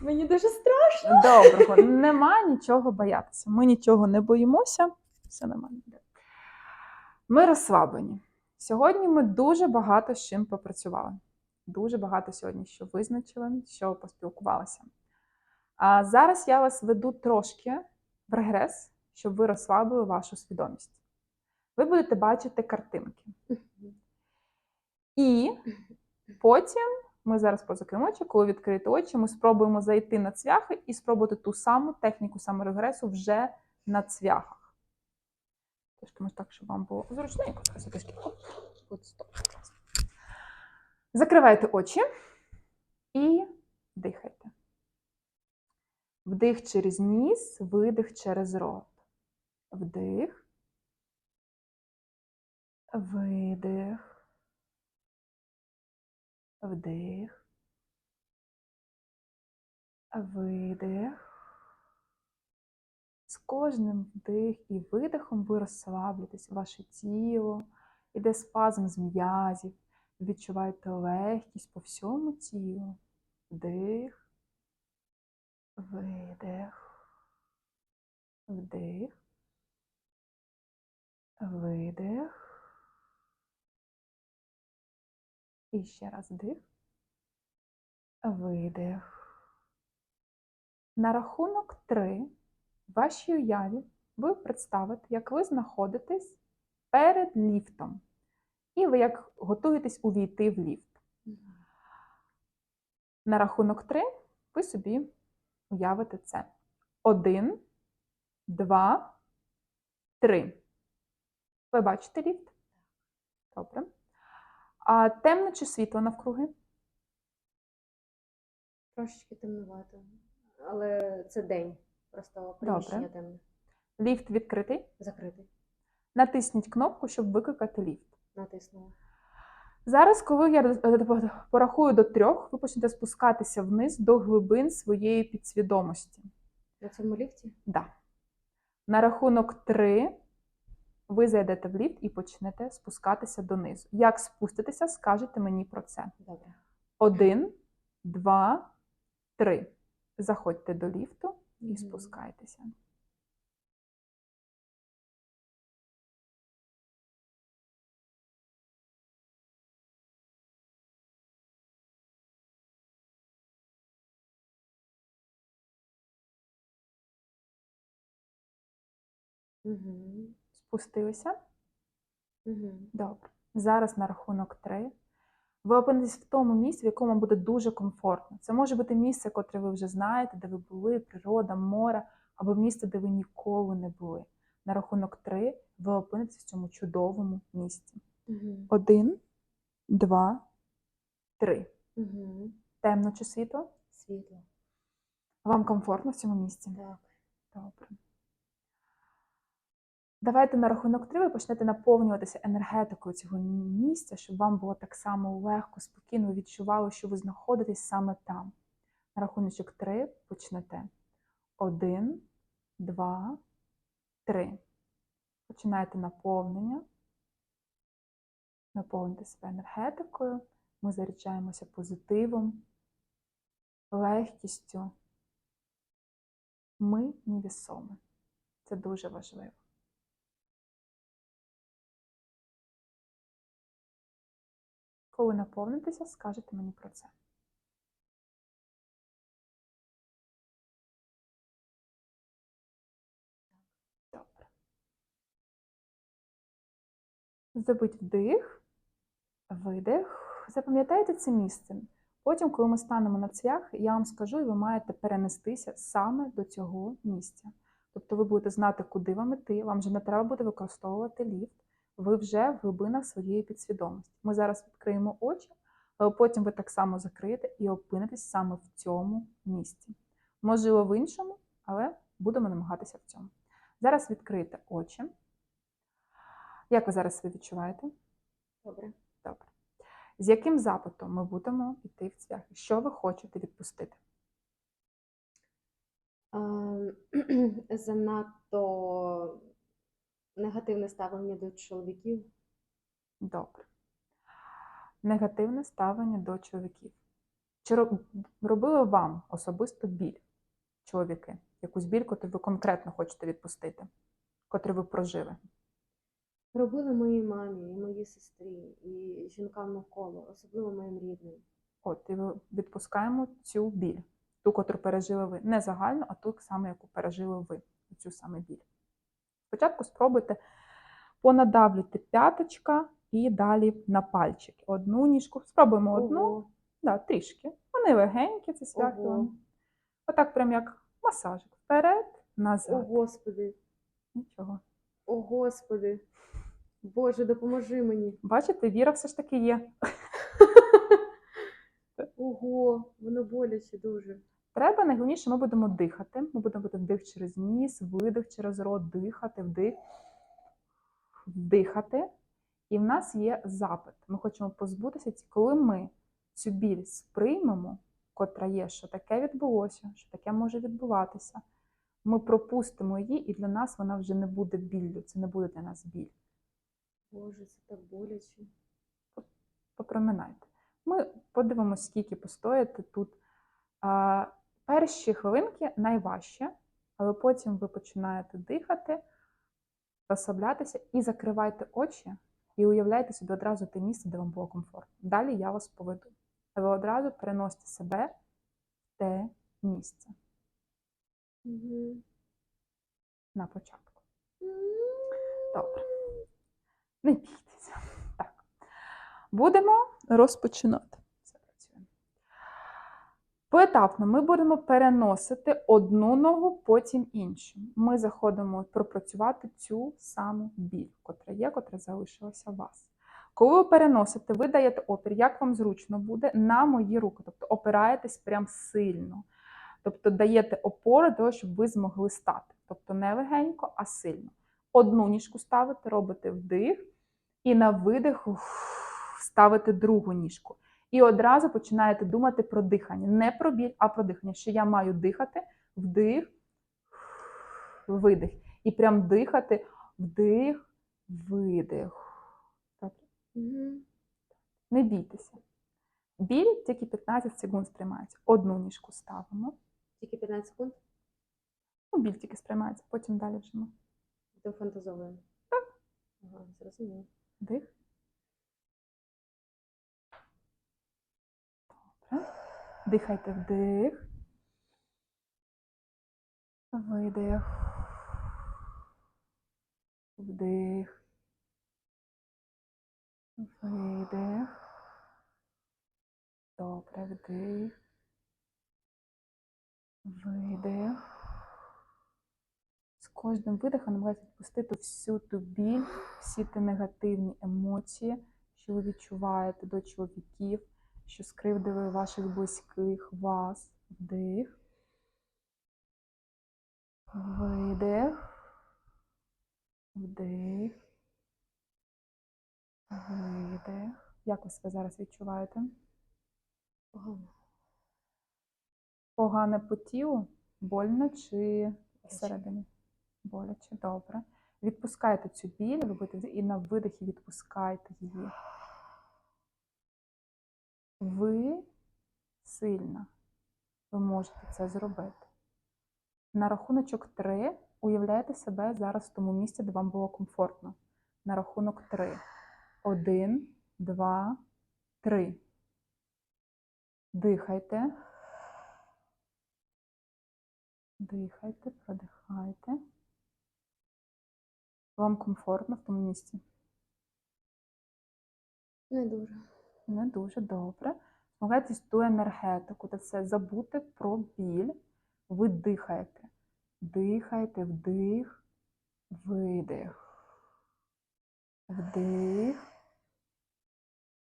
Мені дуже страшно. Доброго, нема нічого боятися. Ми нічого не боїмося. Все нормально. Ми розслаблені. Сьогодні ми дуже багато з чим попрацювали. Дуже багато сьогодні що визначили, що поспілкувалися. А зараз я вас веду трошки в регрес, щоб ви розслабили вашу свідомість. Ви будете бачити картинки. І потім ми зараз позакриємо очі, коли відкрити очі, ми спробуємо зайти на цвяхи і спробувати ту саму техніку саморегресу вже на цвяхах. Трошки може так, щоб вам було стоп. Закривайте очі і дихайте. Вдих через ніс, видих через рот. Вдих. Видих. Вдих. Видих. З кожним вдих і видихом ви розслаблюєтесь, ваше тіло, іде спазм з м'язів, відчуваєте легкість по всьому тілу. Вдих. Видих. Вдих. Видих. І ще раз вдих. Видих. На рахунок 3 в вашій уяві ви представите, як ви знаходитесь перед ліфтом. І ви як готуєтесь увійти в ліфт. На рахунок 3 ви собі уявите це. Один, два, три. Ви бачите ліфт? Добре. А темно чи світло навкруги? Трошечки темнувато. Але це день. Просто приміщення темне. Ліфт відкритий. Закритий. Натисніть кнопку, щоб викликати ліфт. Натиснула. Зараз, коли я е, порахую до трьох, ви почнете спускатися вниз до глибин своєї підсвідомості. На цьому ліфті? Да. На рахунок три ви зайдете в ліфт і почнете спускатися донизу. Як спуститеся, скажете мені про це. Добре. Один, два, три. Заходьте до ліфту і Мгм. спускайтеся. Угу. Спустилися? Угу. Добре. Зараз на рахунок три. Ви опинитесь в тому місці, в якому буде дуже комфортно. Це може бути місце, котре ви вже знаєте, де ви були, природа, море, або місце, де ви ніколи не були. На рахунок три ви опинитесь в цьому чудовому місці. Угу. Один, два, три. Угу. Темно чи світло? Світло. Вам комфортно в цьому місці? Так. Добре. Давайте на рахунок три ви почнете наповнюватися енергетикою цього місця, щоб вам було так само легко, спокійно, ви відчували, що ви знаходитесь саме там. На рахуночок три почнете. Один, два, три. Починаєте наповнення. Наповнюйте себе енергетикою. Ми заряджаємося позитивом, легкістю. Ми невісомі. Це дуже важливо. Коли наповнитеся, скажете мені про це. Добре. Зробіть вдих, видих. Запам'ятайте це місце. Потім, коли ми станемо на цвях, я вам скажу, і ви маєте перенестися саме до цього місця. Тобто ви будете знати, куди вам іти, вам вже не треба буде використовувати ліфт ви вже в глибинах своєї підсвідомості. Ми зараз відкриємо очі, але потім ви так само закриєте і опинитесь саме в цьому місці. Можливо, в іншому, але будемо намагатися в цьому. Зараз відкрийте очі. Як ви зараз себе відчуваєте? Добре. Добре. З яким запитом ми будемо йти в цвях? Що ви хочете відпустити? Ем, Занадто негативне ставлення до чоловіків. Добре. Негативне ставлення до чоловіків. Чи робили вам особисто біль, чоловіки? Якусь біль, яку ви конкретно хочете відпустити, котру ви прожили? Робили моїй мамі, і моїй сестрі, і жінкам навколо, особливо моїм рідним. От, і відпускаємо цю біль, ту, котру пережили ви. Не загально, а ту саме, яку пережили ви, цю саме біль. Спочатку спробуйте понадавлюйте п'яточка і далі на пальчики. Одну ніжку. Спробуємо одну, да, трішки. Вони легенькі, ці свяхи. Отак, прям як масажик. Вперед, о назад. Господи, Нічого. о Господи. Боже, допоможи мені. Бачите, віра все ж таки є. Ого, воно боляче дуже. Треба найголовніше, ми будемо дихати. Ми будемо вдих через ніс, видих через рот, дихати, вдих, вдихати. І в нас є запит. Ми хочемо позбутися, коли ми цю біль сприймемо, котра є, що таке відбулося, що таке може відбуватися. Ми пропустимо її, і для нас вона вже не буде біллю. Це не буде для нас біль. Боже, це так боляче. попроминайте. Ми подивимося, скільки постоїте тут. Перші хвилинки найважче, але потім ви починаєте дихати, розслаблятися і закривайте очі і уявляйте собі одразу те місце, де вам було комфортно. Далі я вас поведу. А ви одразу переносите себе в те місце Угу. на початку. Добре. Не бійтеся. Так. Будемо розпочинати. Поетапно ми будемо переносити одну ногу, потім іншу. Ми заходимо пропрацювати цю саму біль, котра є, котра залишилася у вас. Коли ви переносите, ви даєте опір, як вам зручно буде, на мої руки. Тобто опираєтесь прям сильно. Тобто даєте опору того, щоб ви змогли стати. Тобто не легенько, а сильно. Одну ніжку ставите, робите вдих, і на видих ставите другу ніжку. І одразу починаєте думати про дихання. Не про біль, а про дихання. Що я маю дихати, вдих, видих. І прям дихати, вдих, видих. Угу. Не бійтеся. Біль тільки 15 секунд сприймається. Одну ніжку ставимо. Тільки 15 секунд Ну, біль тільки сприймається, потім далі вже ми. дофантазовуємо. Так. Ага, зрозуміло. Вдих. Дихайте вдих. Видих. Вдих. Видих. Добре, вдих. Видих. З кожним видихом намагайтесь відпустити всю ту біль, всі ті негативні емоції, що ви відчуваєте до чоловіків, що скривдили ваших близьких, вас. Вдих. Видих. Вдих. Видих. Як ви себе зараз відчуваєте? Погано. Погане по тілу? Больно чи всередині? Боляче, добре. Відпускайте цю біль, робите і на видихі відпускайте її. Ви сильна. Ви можете це зробити. На рахуночок 3 уявляйте себе зараз в тому місці, де вам було комфортно. На рахунок 3. Один, два, три. Дихайте. Дихайте, продихайте. Вам комфортно в тому місці? Не дуже. Не дуже добре. Намагайтесь ту енергетику, та все забути про біль. Ви дихаєте. Дихайте, вдих, видих. Вдих,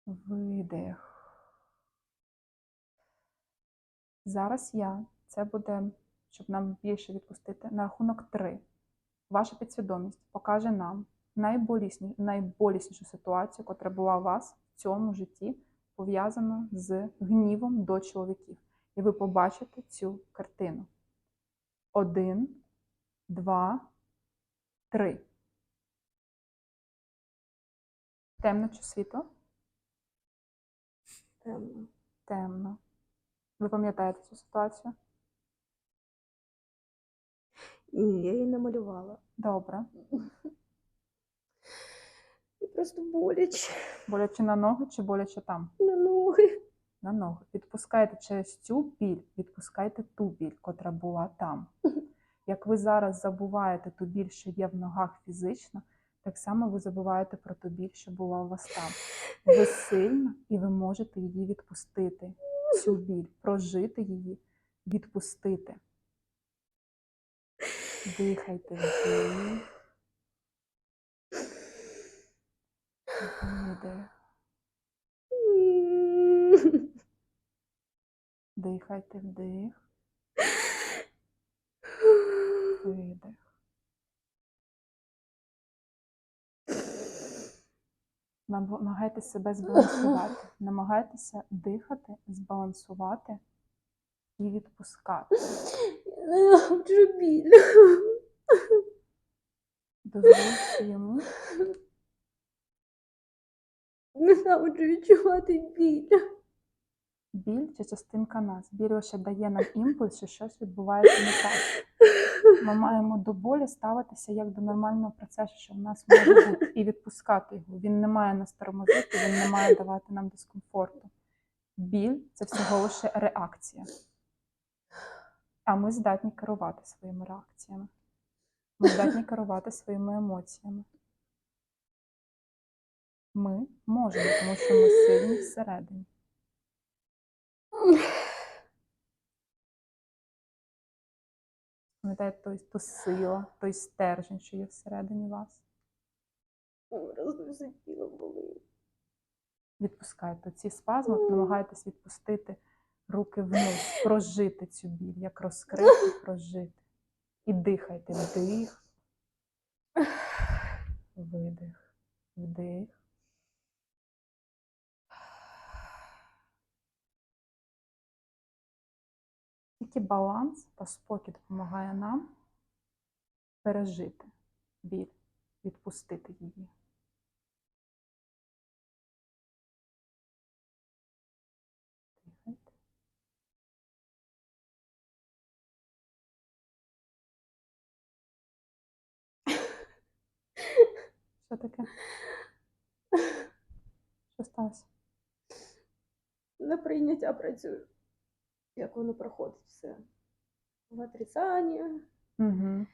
видих. Зараз я. Це буде, щоб нам більше відпустити. На рахунок три. Ваша підсвідомість покаже нам найболісні, найболіснішу ситуацію, яка була у вас цьому житті, пов'язана з гнівом до чоловіків. І ви побачите цю картину. Один, два, три. Темно чи світло? Темно. Темно. Ви пам'ятаєте цю ситуацію? Ні, я її намалювала. Добре. Просто боляче Боляче на ноги чи боляче там? на ноги. На ноги. Відпускайте через цю біль, відпускайте ту біль, котра була там. Як ви зараз забуваєте ту біль, що є в ногах фізично, так само ви забуваєте про ту біль, що була у вас там. Ви сильна і ви можете її відпустити. Цю біль, прожити її, відпустити. Дихайте вдих. Видих. Дихайте вдих, видих. Намагайтеся себе збалансувати. Намагайтеся дихати, збалансувати і відпускати. Я ненавиджу біль. Дозвольте йому Ненавиджу відчувати біль. біль це частинка нас. Біль лише дає нам імпульс, що щось відбувається не так. Ми маємо до болі ставитися як до нормального процесу, що в нас може бути, і відпускати його. Він не має нас тормозити, він не має давати нам дискомфорту. Біль це всього лише реакція. А ми здатні керувати своїми реакціями. Ми здатні керувати своїми емоціями. Ми можемо, тому що ми сильні всередині. Пам'ятаєте той, ту сила, той стержень, що є всередині вас. Все тіло болить. Відпускайте ці спазми, намагайтесь відпустити руки вниз, прожити цю біль, як розкрити, прожити. І дихайте вдих, видих, вдих. Тільки баланс та спокій допомагає нам пережити біль, відпустити її. Що таке? Що сталося? На прийняття працюю. Як воно проходить все. В отрицанні. Угу.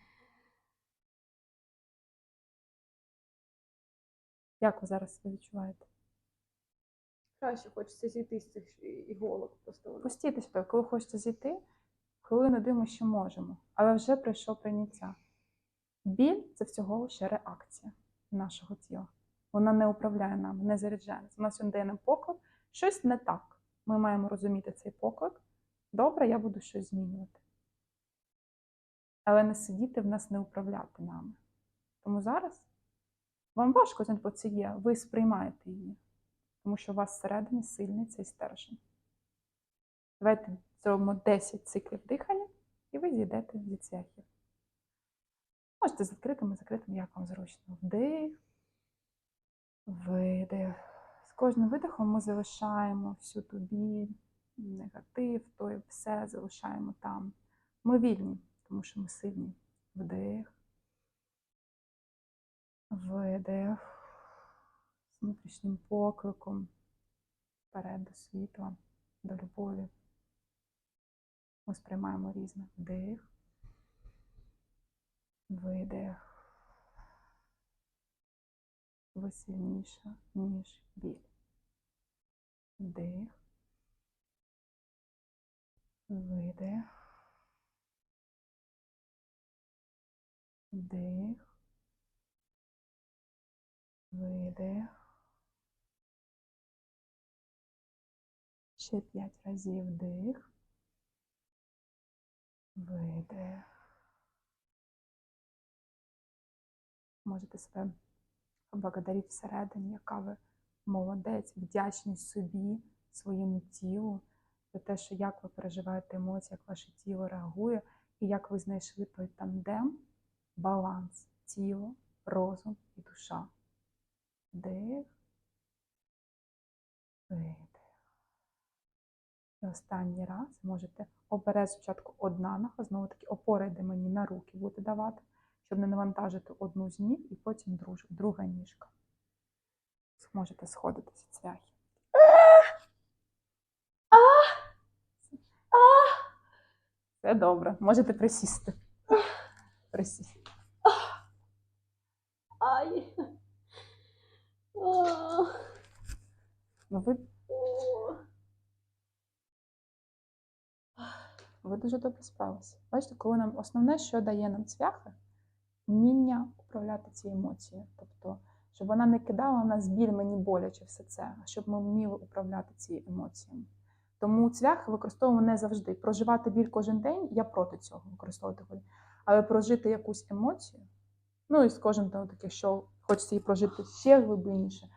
Як ви зараз себе відчуваєте? Краще хочеться зійти з цих іголок. Просто. Пустіть коли хочете зійти, хвилину думаю, що можемо, але вже прийшло прийняття. Біль це всього лише реакція нашого тіла. Вона не управляє нами, не заряджає нас. Нас він дає нам поклик, щось не так. Ми маємо розуміти цей поклик. Добре, я буду щось змінювати. Але не сидіти в нас, не управляти нами. Тому зараз вам важко знати, бо це є. Ви сприймаєте її, тому що у вас всередині сильний цей стержень. Давайте зробимо 10 циклів дихання, і ви зійдете зі цвяхів. Можете з відкритими, закритими, як вам зручно. Вдих, видих. З кожним видихом ми залишаємо всю ту біль, негатив, той все залишаємо там. Ми вільні, тому що ми сильні. Вдих. Видих. З внутрішнім покликом. Вперед до світла, до любові. Ми сприймаємо різне. Вдих. Видих. Ви сильніша, ніж біль. Вдих. Видих. Вдих. Видих. Ще п'ять разів вдих. Видих. Можете себе поблагодарити всередині, яка ви молодець, вдячність собі, своєму тілу за те, що як ви переживаєте емоції, як ваше тіло реагує, і як ви знайшли той тандем, баланс тіло, розум і душа. Вдих, видих. І останній раз можете обережно спочатку одна нога, знову таки опора йде мені на руки, будете давати, щоб не навантажити одну з ніг, і потім друга ніжка. Можете сходитися цвяхи. Все добре, можете присісти. Присісти. Ай. Ну, ви, ви дуже добре справилися. Бачите, коли нам основне, що дає нам цвяхи, вміння управляти ці емоції. Тобто, щоб вона не кидала на нас біль, мені боляче все це, а щоб ми вміли управляти ці емоціями. Тому цвяхи використовуємо не завжди. Проживати біль кожен день, я проти цього використовувати боль. Але прожити якусь емоцію, ну і з кожним там таке, що хочеться її прожити ще глибинніше.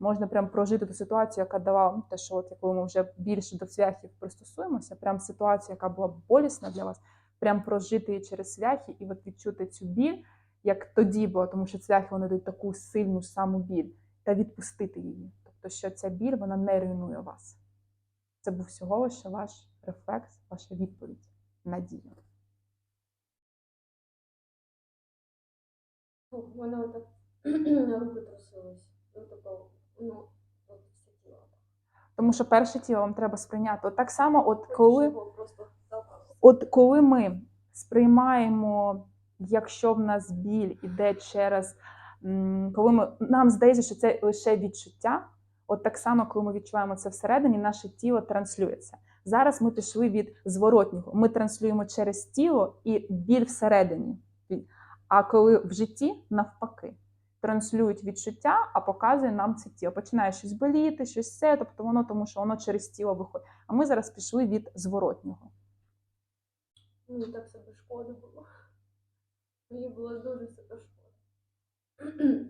Можна прям прожити ту ситуацію, яка давала ну, те, що от коли ми вже більше до цвяхів пристосуємося, прям ситуацію, яка була болісна для вас, прям прожити її через цвяхи і от відчути цю біль, як тоді було, тому що цвяхи вони дають таку сильну саму біль, та відпустити її. Тобто, що ця біль вона не руйнує вас. Це був всього лише ваш рефлекс, ваша відповідь на дію. Фу, отак руки трусились. Ну, тобто, ну, от все тіло. Тому що перше тіло вам треба сприйняти. От так само, от коли. От коли ми сприймаємо, якщо в нас біль іде через коли ми нам здається, що це лише відчуття, от так само, коли ми відчуваємо це всередині, наше тіло транслюється. Зараз ми пішли від зворотнього. Ми транслюємо через тіло і біль всередині. А коли в житті навпаки транслюють відчуття, а показує нам це тіло. Починає щось боліти, щось все, тобто воно тому, що воно через тіло виходить. А ми зараз пішли від зворотнього. Мені так себе шкода було. Мені було дуже себе шкода.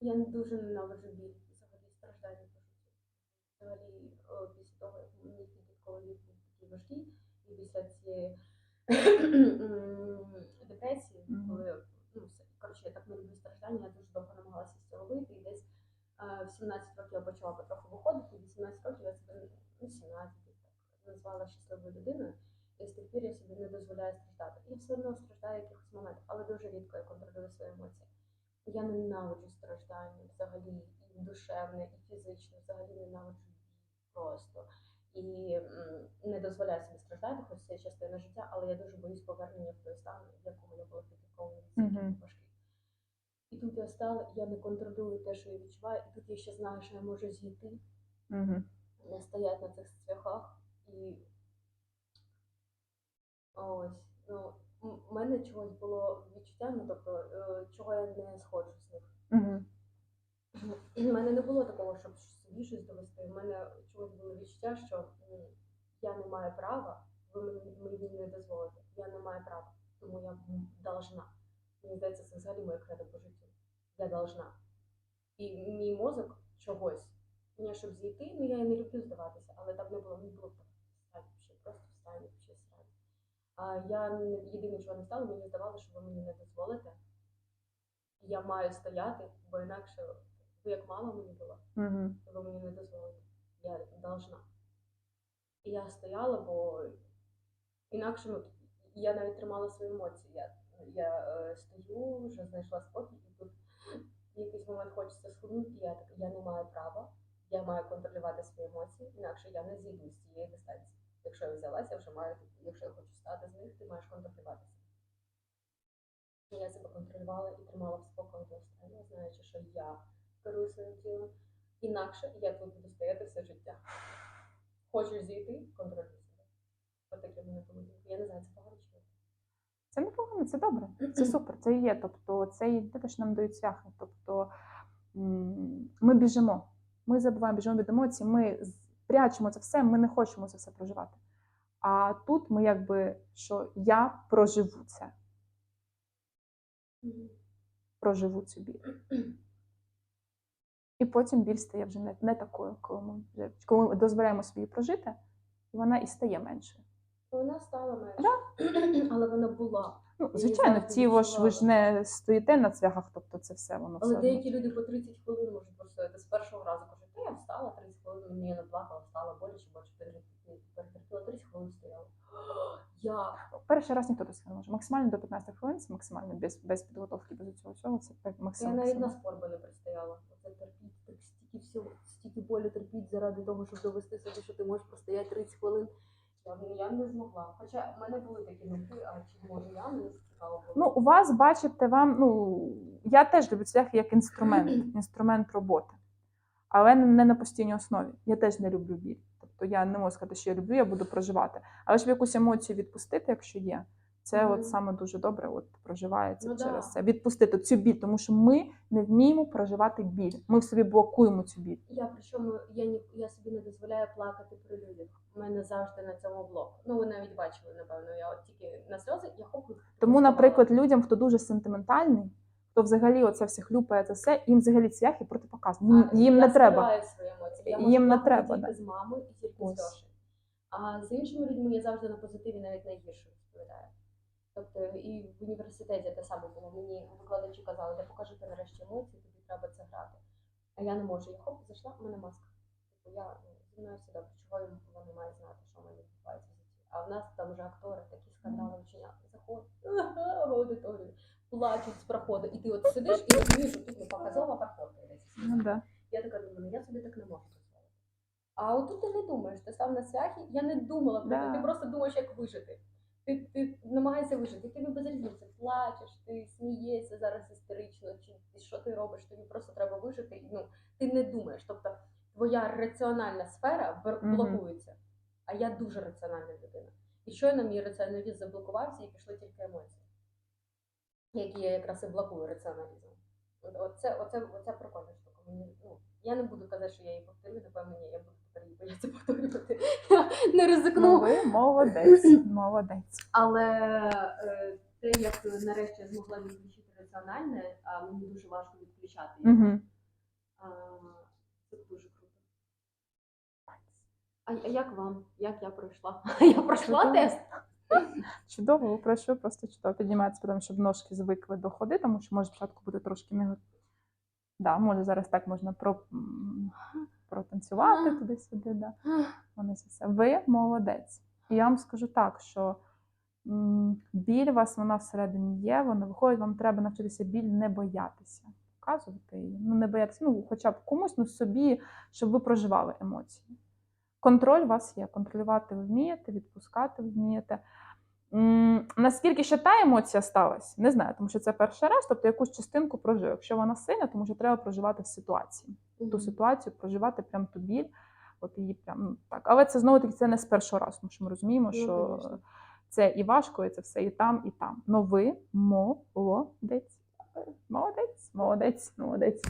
Я дуже ненавиджу біль, взагалі страждання по життю. Взагалі, після того, як мені підлітковий вік був такий важкий, і після цієї депресії, коли ну, коротше, я так не люблю страждання, я дуже довго намагалася з цього вийти, і десь е, в 17 років я почала потроху виходити, і в 18 років я себе, ну, 17 так, назвала щасливою людиною. І з тих пір я собі не дозволяю страждати. Я все одно страждаю в якихось моментах, але дуже рідко я контролюю свої емоції. Я ненавиджу страждання взагалі, і душевне, і фізичне, взагалі ненавиджу просто. І не дозволяю собі страждати, хоч це частина життя, але я дуже боюсь повернення в той стан, в якому я була підлітковим Мгм. важкий. І тут я стала, я не контролюю те, що я відчуваю, і тут я ще знаю, що я можу зійти, Угу. не стоять на цих цвяхах і ось. Ну, в мене чогось було відчуття, ну тобто, е, чого я не сходжу з них. У мене не було такого, щоб собі щось довести. У мене чогось було відчуття, що я не маю права, ви мені, не дозволите. Я не маю права, тому я должна. Мені здається, це взагалі моє кредо по життю. Я должна. І мій мозок чогось. Мені, щоб зійти, ну я і не люблю здаватися, але так не було, мені було встань, просто встань, ще срань. А я єдине, чого не стало, мені здавалося, що ви мені не дозволите. Я маю стояти, бо інакше ви як мама мені була, Угу. ви мені не дозволите. Я должна. І я стояла, бо інакше ну, я навіть тримала свої емоції. Я, я е, стою, вже знайшла спокій, і тут в якийсь момент хочеться схуднути, і я така, я не маю права, я маю контролювати свої емоції, інакше я не зійду з цієї дистанції. Якщо я взялася, я вже маю, якщо я хочу стати з них, ти маєш контролювати себе. І я себе контролювала і тримала в останнього, знаючи, що я керую своїм тілом. Інакше я тут буду стояти все життя. Хочеш зійти, контролюй себе. Отаке в мене поведінка. Я не знаю, це погано чи ні. Це непогано, це добре. Це супер, це є. Тобто, це і те, що нам дають цвяхи. Тобто ми біжимо. Ми забуваємо, біжимо від емоцій, ми прячемо це все, ми не хочемо це все проживати. А тут ми якби, що я проживу це, проживу цю біль. І потім біль стає вже не, не такою, коли ми вже коли ми дозволяємо собі прожити, і вона і стає меншою. Вона стала менше, але вона була. Ну, звичайно, тіло ж ви ж не стоїте на цвяхах, тобто це все воно Але все. деякі люди по 30 хвилин можуть простояти з першого разу кажуть, я встала 30 хвилин, мені я не плакала, встала боляче, бачу, перетерпіла 30 хвилин стояла. Я Перший раз ніхто досі не може. Максимально до 15 хвилин, це максимально без, без підготовки, без цього всього. Це пе- Я максимально. навіть на спор би не пристояла. Оце терпіть, так стільки всього, стільки болю терпіть заради того, щоб довести собі, що ти можеш простояти 30 хвилин. Я, я не змогла. Хоча в мене були такі думки, а чи можу я не цікаво було. Ну, у вас, бачите, вам, ну, я теж люблю цвях як інструмент, інструмент роботи, але не на постійній основі. Я теж не люблю біль. Тобто я не можу сказати, що я люблю, я буду проживати. Але щоб якусь емоцію відпустити, якщо є, це Мгм. от саме дуже добре от, проживається Ну, через да. це. Відпустити цю біль, тому що ми не вміємо проживати біль. Ми в собі блокуємо цю біль. Я причому я ні я собі не дозволяю плакати при людях. У мене завжди на цьому блок. Ну ви навіть бачили, напевно. Я от тільки на сльози я хоплю. Тому, наприклад, людям, хто дуже сентиментальний, хто взагалі оце все хлюпає, це все, їм взагалі цвяхи протипоказані. Їм, їм не треба. Я Їм не треба, тільки да. з мамою і тільки Ось. з Льошею. А з іншими людьми я завжди на позитиві навіть найгірше розповідаю. Тобто і в університеті те саме було. Мені викладачі казали, де покажи ти нарешті емоції, тобі треба це грати. А я не можу. Я хоп, зайшла, у мене маска. Тобто я ну, зі мною все добре, чого їм вони мають знати, що в мене відбувається в житті. А в нас там вже актори такі скандали вчиняли. Заходять в аудиторію, плачуть з проходу. І ти от сидиш і розумієш, що тут не показова парковка. Ну, да. Я така думаю, ну я собі так не можу дозволити. А отут ти не думаєш, ти став на свяхі, я не думала про Да. ти просто думаєш, як вижити. Ти, ти намагаєшся вижити, тобі без різниці, плачеш, ти смієшся зараз істерично, чи що ти робиш, тобі просто треба вижити. Ну, ти не думаєш. Тобто твоя раціональна сфера бер- Мгм. блокується. А я дуже раціональна людина. І щойно мій раціоналізм заблокувався і пішли тільки емоції, які я якраз і блокую раціоналізм. Оце, оце, оце прикольна штука. Мені, ну, я не буду казати, що я її повторюю, напевно, ні, я буду тепер її боятися повторювати. Я не Ну, ви молодець, молодець. Але е, те, як нарешті я змогла відключити раціональне, а мені дуже важко відключати його. Угу. А, це дуже круто. А, а як вам? Як я пройшла? Я пройшла Чудово. тест. Чудово, пройшли просто чудово. Піднімається потім, щоб ножки звикли до ходи, тому що може спочатку буде трошки не. Да, може зараз так можна про... протанцювати туди-сюди. Да. Вони все. Ви молодець. І я вам скажу так, що біль у вас вона всередині є, вона виходить, вам треба навчитися біль не боятися. Показувати її. Ну, не боятися, ну, хоча б комусь, ну собі, щоб ви проживали емоції. Контроль у вас є. Контролювати ви вмієте, відпускати ви вмієте. Наскільки ще та емоція сталася, не знаю, тому що це перший раз, тобто якусь частинку прожив. Якщо вона сильна, тому що треба проживати в ситуації ту ситуацію, проживати прям ту біль, от її прям ну, так. Але це знову таки це не з першого разу, тому що ми розуміємо, Ну, що конечно. це і важко, і це все і там, і там. Но ви молодець. Молодець, молодець, молодець.